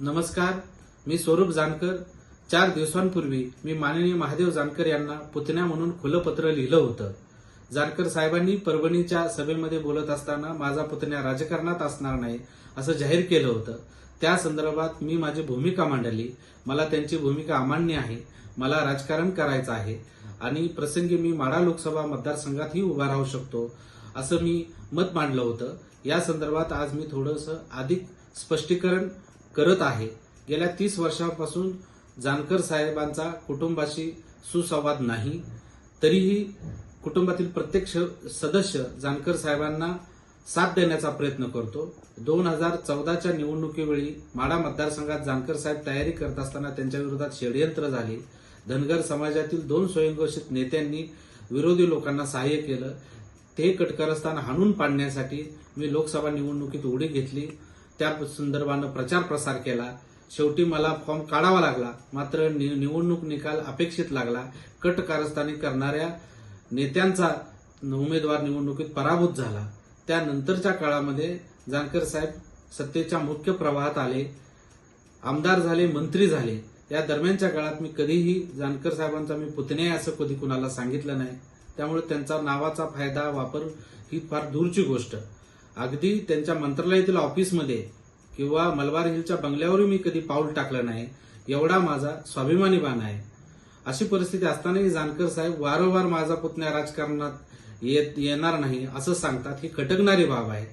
नमस्कार मी स्वरूप जानकर. चार दिवसांपूर्वी मी माननीय महादेव जानकर यांना पुतण्या म्हणून खुलं पत्र लिहिलं होतं. जानकर साहेबांनी परभणीच्या सभेमध्ये बोलत असताना माझा पुतण्या राजकारणात असणार नाही असं जाहीर केलं होतं. त्या संदर्भात मी माझी भूमिका मांडली. मला त्यांची भूमिका अमान्य आहे. मला राजकारण करायचं आहे. आणि प्रसंगी मी माडा लोकसभा मतदारसंघातही उभा राहू शकतो असं मी मत मांडलं होतं. या संदर्भात आज मी थोडंसं अधिक स्पष्टीकरण करत आहे. गेल्या तीस वर्षापासून जानकर साहेबांचा कुटुंबाशी सुसंवाद नाही. तरीही कुटुंबातील प्रत्येक सदस्य जानकर साहेबांना साथ देण्याचा प्रयत्न करतो. दोन हजार चौदाच्या निवडणुकीवेळी माडा मतदारसंघात जानकर साहेब तयारी करत असताना त्यांच्या विरोधात षडयंत्र झाले. धनगर समाजातील दोन स्वयंघोषित नेत्यांनी विरोधी लोकांना सहाय्य केलं. ते कटकारस्थान हाणून पाडण्यासाठी मी लोकसभा निवडणुकीत उडी घेतली. त्या संदर्भानं प्रचार प्रसार केला. शेवटी मला फॉर्म काढावा लागला. मात्र निवडणूक निकाल अपेक्षित लागला. कट कारस्थानी करणाऱ्या नेत्यांचा उमेदवार निवडणुकीत पराभूत झाला. त्यानंतरच्या काळामध्ये जानकर साहेब सत्तेच्या मुख्य प्रवाहात आले. आमदार झाले मंत्री झाले. या दरम्यानच्या काळात मी कधीही जानकर साहेबांचा मी पुतणे आहे असं कधी कुणाला सांगितलं नाही. त्यामुळे त्यांचा नावाचा फायदा वापर ही फार दूरची गोष्ट. अगदी त्यांच्या मंत्रालयातील ऑफिसमध्ये किंवा मलबार हिलच्या बंगल्यावरही मी कधी पाऊल टाकलं नाही. एवढा माझा स्वाभिमानी बाण आहे. अशी परिस्थिती असतानाही जानकर साहेब वारंवार माझा पुतण्या राजकारणात येत येणार नाही असं सांगतात. ही खटकणारी बाब आहे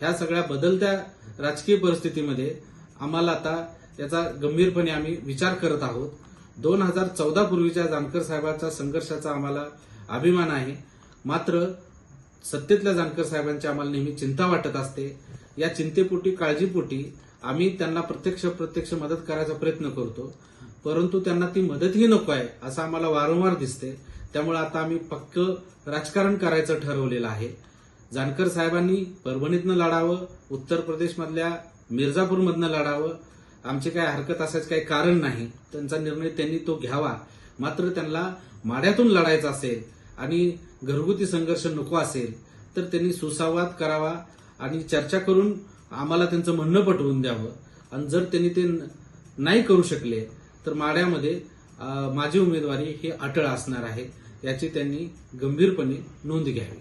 ह्या सगळ्या बदलत्या राजकीय परिस्थितीमध्ये आम्हाला आता याचा गंभीरपणे आम्ही विचार करत आहोत. दोन हजार चौदा पूर्वीच्या जानकर साहेबांच्या संघर्षाचा आम्हाला अभिमान आहे. मात्र सत्तेतल्या जानकर साहेबांची आम्हाला नेहमी चिंता वाटत असते. या चिंतेपोटी काळजीपोटी आम्ही त्यांना प्रत्यक्ष प्रत्यक्ष मदत करायचा प्रयत्न करतो. परंतु त्यांना ती मदतही नको आहे असं आम्हाला वारंवार दिसते. त्यामुळे आता आम्ही पक्क राजकारण करायचं ठरवलेलं आहे. जानकर साहेबांनी परभणीतनं लढावं उत्तर प्रदेशमधल्या मिर्झापूरमधनं लढावं आमची काय हरकत असायचं काही कारण नाही त्यांचा निर्णय त्यांनी तो घ्यावा. मात्र त्यांना माड्यातून लढायचं असेल आणि घरगुती संघर्ष नको असेल तर त्यांनी सुसंवाद करावा आणि चर्चा करून आम्हाला त्यांचं म्हणणं पटवून द्यावं. आणि जर त्यांनी ते नाही करू शकले तर माड्यामध्ये माझी उमेदवारी ही अटळ असणार आहे याची त्यांनी गंभीरपणे नोंद घ्यावी.